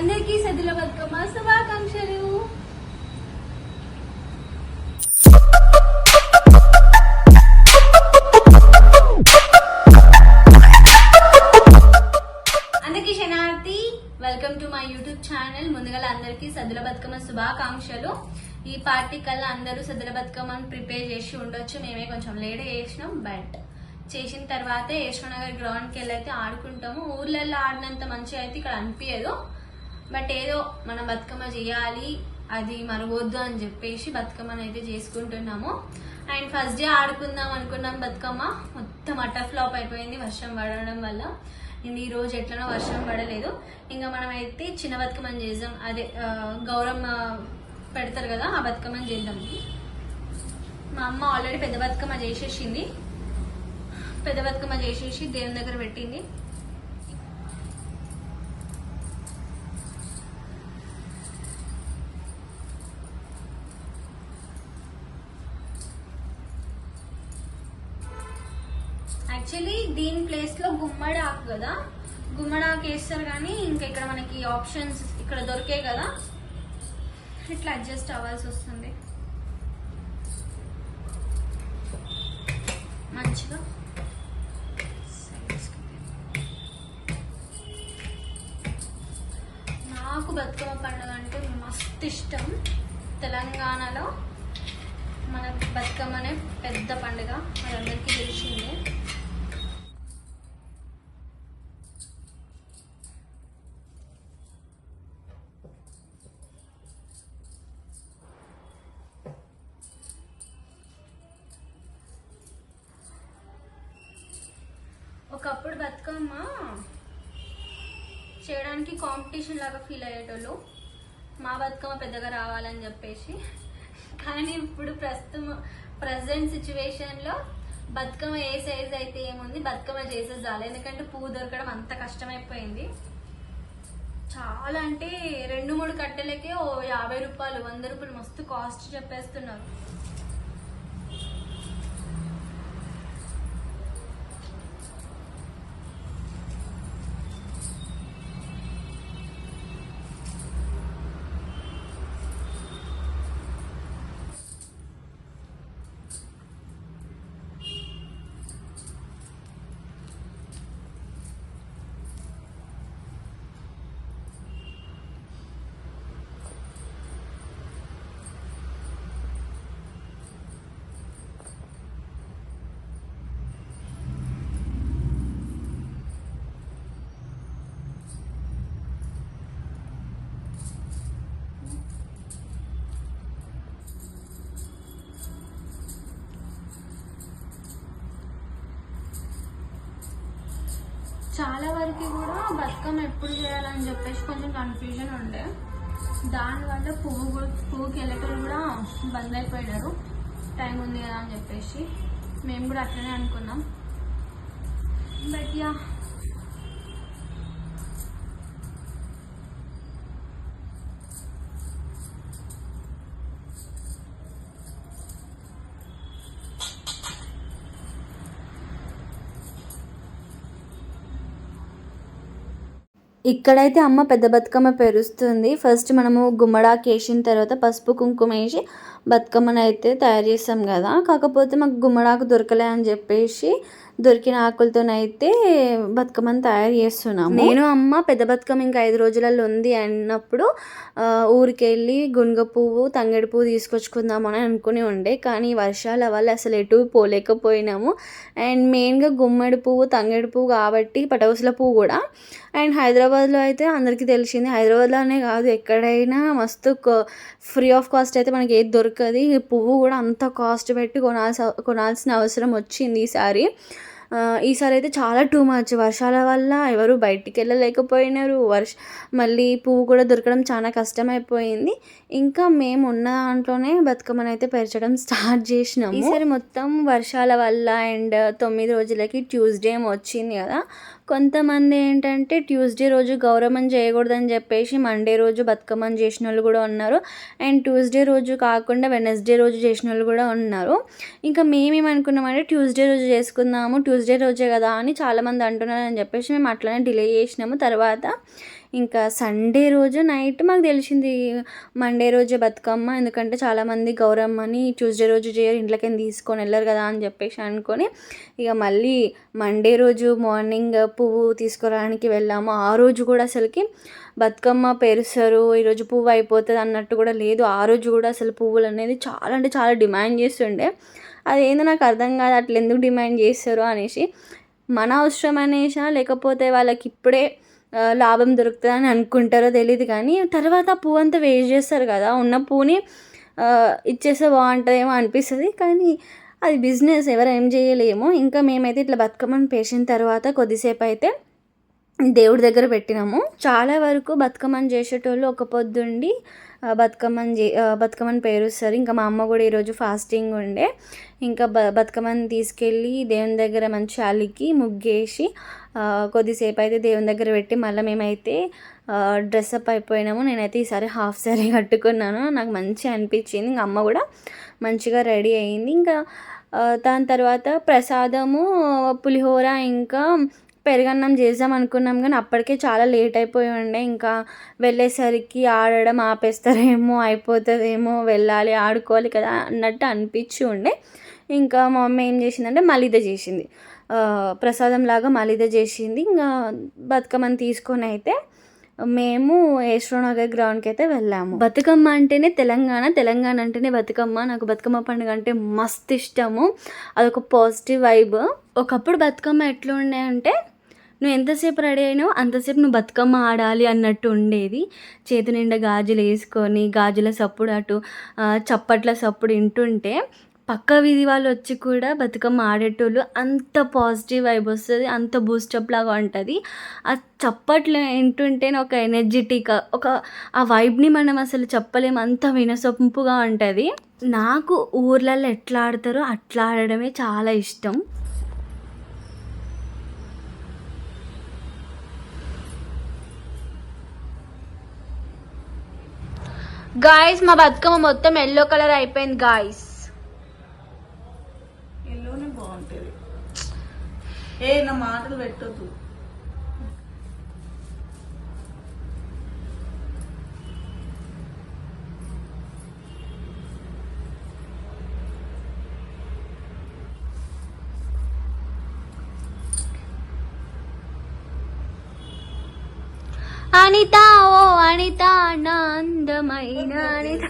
అందరికీ సదుల బతుకమ్మ శుభాకాంక్షలు. అందరికీ శనార్థి welcome to my YouTube channel ముందుగా అందరికీ సదుల బతుకమ్మ శుభాకాంక్షలు. ఈ పార్టీ కల్లా అందరూ సదుల బతుకమ్మను ప్రిపేర్ చేసి ఉండొచ్చు. మేమే కొంచెం లేట్ చేసినాం బట్ చేసిన తర్వాతే యశ్వనగర్ గ్రౌండ్కి వెళ్ళి అయితే ఆడుకుంటాము. ఊర్లలో ఆడినంత మంచిగా అయితే ఇక్కడ అనిపించదు బట్ ఏదో మనం బతుకమ్మ చేయాలి అది మరవద్దు అని చెప్పేసి బతుకమ్మని అయితే చేసుకుంటున్నాము. అండ్ ఫస్ట్ డే ఆడుకుందాం అనుకున్నాం బతుకమ్మ. మొత్తం అట్ట ఫ్లాప్ అయిపోయింది వర్షం పడడం వల్ల. ఇంక ఈ రోజు ఎట్లనో వర్షం పడలేదు. ఇంకా మనం అయితే చిన్న బతుకమ్మని చేద్దాం. అదే గౌరమ్మ పెడతారు కదా ఆ బతుకమ్మని చేద్దాం. మా అమ్మ ఆల్రెడీ పెద్ద బతుకమ్మ చేసేసింది. పెద్ద బతుకమ్మ చేసేసి దేవుని దగ్గర పెట్టింది. యాక్చువల్లీ దీని ప్లేస్లో గుమ్మడి ఆకు కదా? గుమ్మడి ఆకు వేస్తారు కానీ ఇంకా ఇక్కడ మనకి ఆప్షన్స్ ఇక్కడ దొరికే కదా? ఇట్లా అడ్జస్ట్ అవ్వాల్సి వస్తుంది. మంచిగా నాకు బతుకమ్మ పండుగ అంటే మస్తు ఇష్టం. తెలంగాణలో మన బతుకమ్మనే పెద్ద పండుగ. మనందరికీ తెలిసిందే. బతుకమ్మ. చేయడానికి కాంపిటీషన్ లాగా ఫీల్ అయ్యేటోళ్ళు. మా బతుకమ్మ పెద్దగా రావాలని చెప్పేసి. కానీ ఇప్పుడు ప్రస్తుతం ప్రజెంట్ సిచ్యువేషన్లో బతుకమ్మ ఏ సైజ్ అయితే ఏముంది బతుకమ్మ చేసేది చాలు. ఎందుకంటే పువ్వు దొరకడం అంత కష్టమైపోయింది. చాలా అంటే రెండు మూడు కట్టెలకే ఓ యాభై రూపాయలు వంద రూపాయలు మస్తు కాస్ట్ చెప్పేస్తున్నారు. చాలా కూడా బతుకమ్మ ఎప్పుడు చేయాలని చెప్పేసి కొంచెం కన్ఫ్యూజన్ ఉండే. దానివల్ల పువ్వు కూడా- పువ్వుకి వెళ్ళేటోళ్ళు కూడా బంద్ అయిపోయినారు. టైం ఉంది కదా అని చెప్పేసి. మేము కూడా అట్లనే అనుకున్నాం. బట్ యా ఇక్కడైతే అమ్మ పెద్ద బతుకమ్మ పెరుస్తుంది. ఫస్ట్ మనము గుమ్మడాకు వేసిన తర్వాత పసుపు కుంకుమ వేసి బతుకమ్మను అయితే తయారు చేస్తాం కదా. కాకపోతే మాకు గుమ్మడాకు దొరకలే అని చెప్పేసి దొరికిన ఆకులతోనైతే బతుకమ్మని తయారు చేస్తున్నాము. నేను అమ్మ పెద్ద బతుకమ్మ ఇంకా ఐదు రోజులలో ఉంది అన్నప్పుడు ఊరికెళ్ళి ఊరికి వెళ్ళి గునుగ పువ్వు తంగేడు పువ్వు తీసుకొచ్చుకుందామని అనుకుని ఉండే. కానీ వర్షాల వల్ల అసలు ఎటు పోలేకపోయినాము. అండ్ మెయిన్గా గుమ్మడి పువ్వు తంగేడు పువ్వు కాబట్టి పటవసుల పువ్వు కూడా. అండ్ హైదరాబాద్లో అయితే అందరికీ తెలిసింది హైదరాబాద్లోనే కాదు ఎక్కడైనా మస్తు ఫ్రీ ఆఫ్ కాస్ట్ అయితే మనకి ఏది దొరకదు. ఈ పువ్వు కూడా అంత కాస్ట్ పెట్టి కొనాల్సి కొనాల్సిన అవసరం వచ్చింది ఈసారి ఈసారి అయితే చాలా టూ మచ్ వర్షాల వల్ల ఎవరు బయటికి వెళ్ళలేకపోయినారు. వర్ష మళ్ళీ పువ్వు కూడా దొరకడం చాలా కష్టమైపోయింది. ఇంకా మేము ఉన్న దాంట్లోనే బతుకమ్మని అయితే పెరచడం స్టార్ట్ చేసినాము. ఈసారి మొత్తం వర్షాల వల్ల అండ్ తొమ్మిది రోజులకి ట్యూస్డే ఏమో వచ్చింది కదా. కొంతమంది ఏంటంటే ట్యూస్డే రోజు గౌరవం చేయకూడదని చెప్పేసి మండే రోజు బతుకమ్మని చేసిన వాళ్ళు కూడా ఉన్నారు. అండ్ ట్యూస్డే రోజు కాకుండా వెనస్డే రోజు చేసిన వాళ్ళు కూడా ఉన్నారు. ఇంకా మేమేమనుకున్నామంటే ట్యూస్డే రోజు చేసుకుందాము ట్యూస్డే రోజే కదా అని చాలామంది అంటున్నారు అని చెప్పేసి మేము అట్లనే డిలే చేసినాము. తర్వాత ఇంకా సండే రోజు నైట్ మాకు తెలిసింది మండే రోజే బతుకమ్మ ఎందుకంటే చాలామంది గౌరమ్మని ట్యూస్డే రోజు చేయరు ఇంట్లోకి తీసుకొని వెళ్ళరు కదా అని చెప్పేసి అనుకొని ఇక మళ్ళీ మండే రోజు మార్నింగ్ పువ్వు తీసుకురావడానికి వెళ్ళాము. ఆ రోజు కూడా అసలుకి బతుకమ్మ పేరుస్తారు ఈరోజు పువ్వు అయిపోతుంది అన్నట్టు కూడా లేదు. ఆ రోజు కూడా అసలు పువ్వులు అనేది చాలా అంటే చాలా డిమాండ్ చేస్తుండే. అదేందో నాకు అర్థం కాదు అట్లా ఎందుకు డిమాండ్ చేస్తారు అనేసి. మన అవసరం అనేసా లేకపోతే వాళ్ళకి ఇప్పుడే లాభం దొరుకుతుందని అనుకుంటారో తెలియదు కానీ తర్వాత పువ్వు అంతా వేస్ట్ చేస్తారు కదా. ఉన్న పువ్వుని ఇచ్చేస్తే బాగుంటుందేమో అనిపిస్తుంది కానీ అది బిజినెస్ ఎవరు ఏం చేయలేము. ఇంకా మేమైతే ఇట్లా బతుకమ్మని పేసిన తర్వాత కొద్దిసేపు అయితే దేవుడి దగ్గర పెట్టినాము. చాలా వరకు బతుకమ్మని చేసేటోళ్ళు ఒక పొద్దుండి బతుకమ్మని చే బతుకమ్మని పేరుస్తారు. ఇంకా మా అమ్మ కూడా ఈరోజు ఫాస్టింగ్ ఉండే. ఇంకా బ బతుకమ్మని తీసుకెళ్ళి దేవుని దగ్గర మంచి అలికి ముగ్గేసి కొద్దిసేపు అయితే దేవుని దగ్గర పెట్టి మళ్ళీ మేమైతే డ్రెస్అప్ అయిపోయినాము. నేనైతే ఈసారి హాఫ్ సారీ కట్టుకున్నాను. నాకు మంచిగా అనిపించింది. ఇంకా అమ్మ కూడా మంచిగా రెడీ అయింది. ఇంకా దాని తర్వాత ప్రసాదము పులిహోర ఇంకా పెరుగన్నం చేద్దాం అనుకున్నాం కానీ అప్పటికే చాలా లేట్ అయిపోయి ఉండే ఇంకా వెళ్ళేసరికి ఆడడం ఆపేస్తారేమో అయిపోతుందేమో వెళ్ళాలి ఆడుకోవాలి కదా అన్నట్టు అనిపించి ఉండే. ఇంకా మా మమ్మీ ఏం చేసిందంటే మలిద చేసింది. ప్రసాదం లాగా మలిద చేసింది. ఇంకా బతుకమ్మని తీసుకొని అయితే మేము యశ్వనగర్ గ్రౌండ్కి అయితే వెళ్ళాము. బతుకమ్మ అంటేనే తెలంగాణ తెలంగాణ అంటేనే బతుకమ్మ. నాకు బతుకమ్మ పండుగ అంటే మస్తు ఇష్టము. అదొక పాజిటివ్ వైబ్. ఒకప్పుడు బతుకమ్మ ఎట్లా ఉండే అంటే నువ్వు ఎంతసేపు రెడీ అయినావు అంతసేపు నువ్వు బతుకమ్మ ఆడాలి అన్నట్టు ఉండేది. చేతి నిండా గాజులు వేసుకొని గాజుల సప్పుడు అటు చప్పట్ల సప్పుడు వింటుంటే పక్క వీధి వాళ్ళు వచ్చి కూడా బతుకమ్మ ఆడేటోళ్ళు అంత పాజిటివ్ వైబ్ వస్తుంది అంత బూస్టప్ లాగా ఉంటుంది. ఆ చప్పట్లు వింటుంటేనే ఒక ఎనర్జెటిక్ ఒక ఆ వైబ్ని మనం అసలు చెప్పలేము అంత వినసొంపుగా ఉంటుంది. నాకు ఊర్లలో ఎట్లా ఆడతారో అట్లా ఆడడమే చాలా ఇష్టం. గాయస్ మా బతుకమ్మ మొత్తం ఎల్లో కలర్ అయిపోయింది గాయస్ ఎల్లోనే బాగుంటుంది. ఏ నా మాటలు పెట్టొద్దు. అనిత ఓ అనిత నా అందమైన అనిత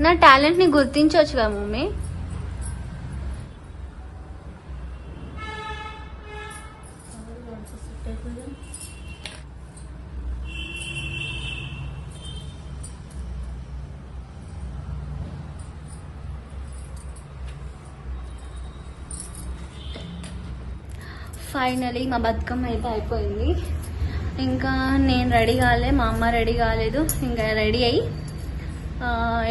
నా టాలెంట్ని గుర్తించవచ్చు కదా మమ్మీ. ఫైనలీ మా బతుకమ్మ అయితే అయిపోయింది. ఇంకా నేను రెడీ కాలే మా అమ్మ రెడీ కాలేదు. ఇంకా రెడీ అయ్యి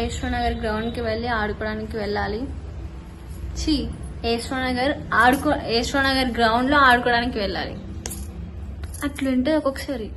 యశ్వనగర్ గ్రౌండ్కి వెళ్ళి ఆడుకోవడానికి వెళ్ళాలి. ఛీ యశ్వనగర్ ఆడుకో యశ్వనగర్ గ్రౌండ్లో ఆడుకోవడానికి వెళ్ళాలి. అట్లుంటే ఒక్కొక్కసారి.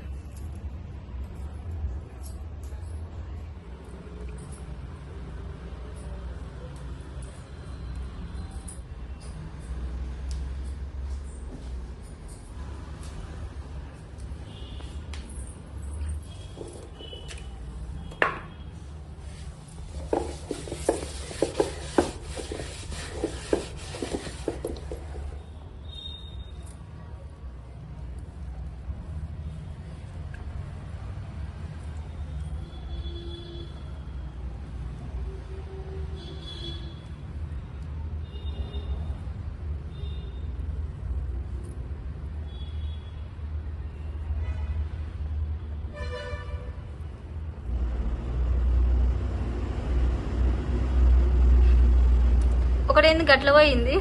ఒకటేంది గట్ల పోయింది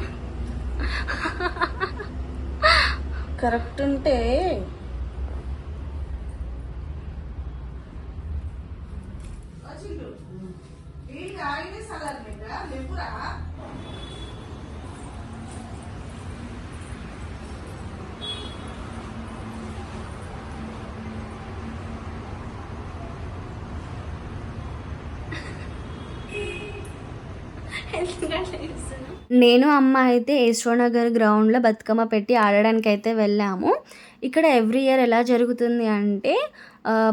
కరెక్ట్ ఉంటే ఎందుకంటే? నేను అమ్మ అయితే యశ్వనగర్ గ్రౌండ్లో బతుకమ్మ పెట్టి ఆడడానికి అయితే వెళ్ళాము. ఇక్కడ ఎవ్రీ ఇయర్ ఎలా జరుగుతుంది అంటే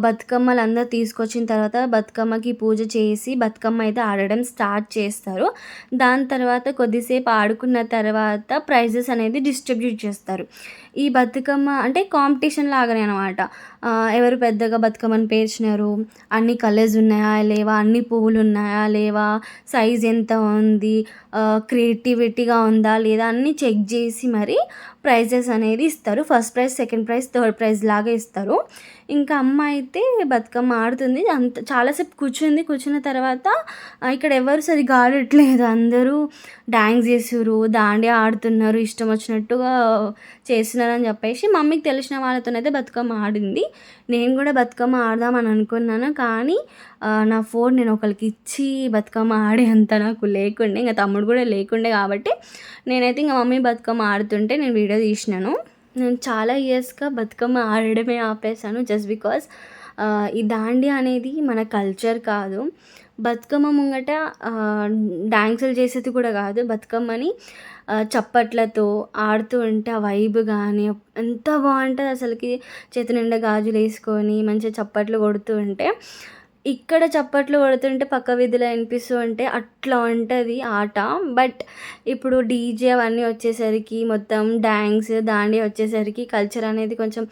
బతుకమ్మలు అందరూ తీసుకొచ్చిన తర్వాత బతుకమ్మకి పూజ చేసి బతుకమ్మ అయితే ఆడడం స్టార్ట్ చేస్తారు. దాని తర్వాత కొద్దిసేపు ఆడుకున్న తర్వాత ప్రైజెస్ అనేది డిస్ట్రిబ్యూట్ చేస్తారు. ఈ బతుకమ్మ అంటే కాంపిటీషన్ లాగానే అనమాట ఎవరు పెద్దగా బతుకమ్మని పేర్చినారు? అన్ని కలర్స్ ఉన్నాయా? లేవా? అన్ని పువ్వులు ఉన్నాయా? లేవా? సైజ్ ఎంత ఉంది? క్రియేటివిటీగా ఉందా? లేదా? అన్నీ చెక్ చేసి మరి ప్రైజెస్ అనేది ఇస్తారు. First prize second prize third prize లాగా ఇస్తారు. ఇంకా అమ్మ అయితే బతుకమ్మ ఆడుతుంది. అంత చాలాసేపు కూర్చుంది. కూర్చున్న తర్వాత ఇక్కడ ఎవరు సరిగ్గా ఆడట్లేదు. అందరూ డ్యాన్స్ చేసారు దాండి ఆడుతున్నారు ఇష్టం వచ్చినట్టుగా చేస్తున్నారని చెప్పేసి మమ్మీకి తెలిసిన వాళ్ళతోనైతే బతుకమ్మ ఆడింది. నేను కూడా బతుకమ్మ ఆడదామని అనుకున్నాను. కానీ నా ఫోన్ నేను ఒకరికి ఇచ్చి బతుకమ్మ ఆడే అంత నాకు లేకుండే ఇంకా తమ్ముడు కూడా లేకుండే కాబట్టి నేనైతే ఇంకా మమ్మీ బతుకమ్మ ఆడుతుంటే నేను వీడియో తీసినాను. నేను చాలా ఇయర్స్గా బతుకమ్మ ఆడడమే ఆపేసాను జస్ట్ బికాస్ ఈ దాండి అనేది మన కల్చర్ కాదు. బతుకమ్మ ముంగట డ్యాన్సులు చేసేది కూడా కాదు. బతుకమ్మని చప్పట్లతో ఆడుతూ ఉంటే ఆ వైబ్ కానీ ఎంత బాగుంటుంది అసలుకి. చేతి నిండా గాజులు వేసుకొని మంచిగా చప్పట్లు కొడుతూ ఉంటే. ఇక్కడ చప్పట్లు కొడుతుంటే పక్క వీధిలో వినిపిస్తూ ఉంటే అట్లా ఉంటుంది ఆట. బట్ ఇప్పుడు డీజే అవన్నీ వచ్చేసరికి మొత్తం డ్యాన్స్ దాండి వచ్చేసరికి కల్చర్ అనేది కొంచెం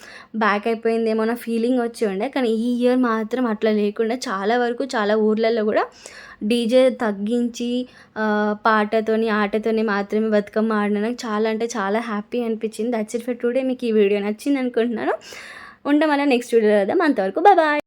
బ్యాక్ అయిపోయిందేమో నా ఫీలింగ్ వచ్చి ఉండే. కానీ ఈ ఇయర్ మాత్రం అట్లా లేకుండా చాలా వరకు చాలా ఊర్లలో కూడా డీజే తగ్గించి పాటతోని ఆటతోని మాత్రమే బతుకమ్మ ఆడిన నాకు చాలా అంటే చాలా హ్యాపీ అనిపించింది. దట్స్ ఇట్ ఫర్ టుడే మీకు ఈ వీడియో నచ్చింది అనుకుంటున్నాను ఉండడం మళ్ళీ నెక్స్ట్ వీడియో కదా అంతవరకు బాయ్